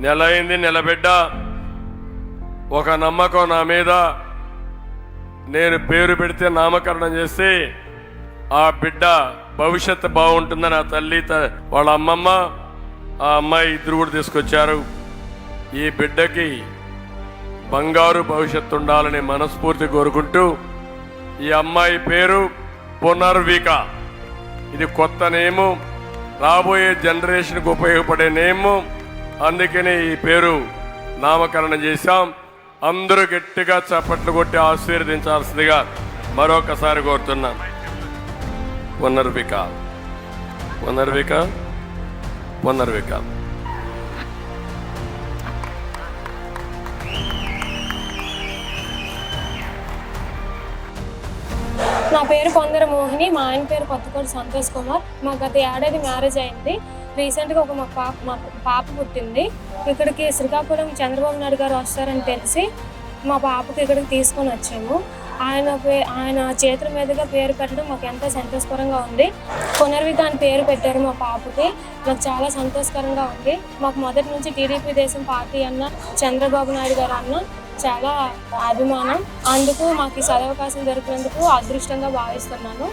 నెల అయింది నిలబిడ్డ. ఒక నమ్మకం నా మీద. నేను పేరు పెడితే నామకరణం చేస్తే ఆ బిడ్డ భవిష్యత్తు బాగుంటుందని ఆ తల్లి త- వాళ్ళ అమ్మమ్మ ఆ అమ్మాయి ఇద్దరు కూడా తీసుకొచ్చారు. ఈ బిడ్డకి బంగారు భవిష్యత్తు ఉండాలని మనస్ఫూర్తి కోరుకుంటూ ఈ అమ్మాయి పేరు పునర్విక. ఇది కొత్త నేము. రాబోయే జనరేషన్కి ఉపయోగపడే నేము. అందుకని ఈ పేరు నామకరణం చేశాం. అందరూ గట్టిగా చప్పట్లు కొట్టి ఆశీర్వదించాల్సిందిగా మరొకసారి కోరుతున్నాను పునర్విక. పునర్విక. పునర్విక. నా పేరు కొందర మోహిని మా ఆయన పేరు కొత్తకోటి సంతోష్ కుమార్. మా గత ఏడాది మ్యారేజ్ అయింది. రీసెంట్గా ఒక మా పాప మా పాప పుట్టింది. ఇక్కడికి శ్రీకాకుళం చంద్రబాబు నాయుడు గారు వస్తారని తెలిసి మా పాపకి ఇక్కడికి తీసుకొని వచ్చాము. ఆయన పే ఆయన చేతుల మీదుగా పేరు పెట్టడం మాకు ఎంతో సంతోషకరంగా ఉంది. పునర్విక అని పేరు పెట్టారు మా పాపకి. నాకు చాలా సంతోషకరంగా ఉంది. మాకు మొదటి నుంచి టీడీపీ దేశం పార్టీ అన్న చంద్రబాబు నాయుడు గారు అన్న చాలా అభిమానం. అందుకు మాకు ఈ సదవకాశం దొరికినందుకు అదృష్టంగా భావిస్తున్నాను.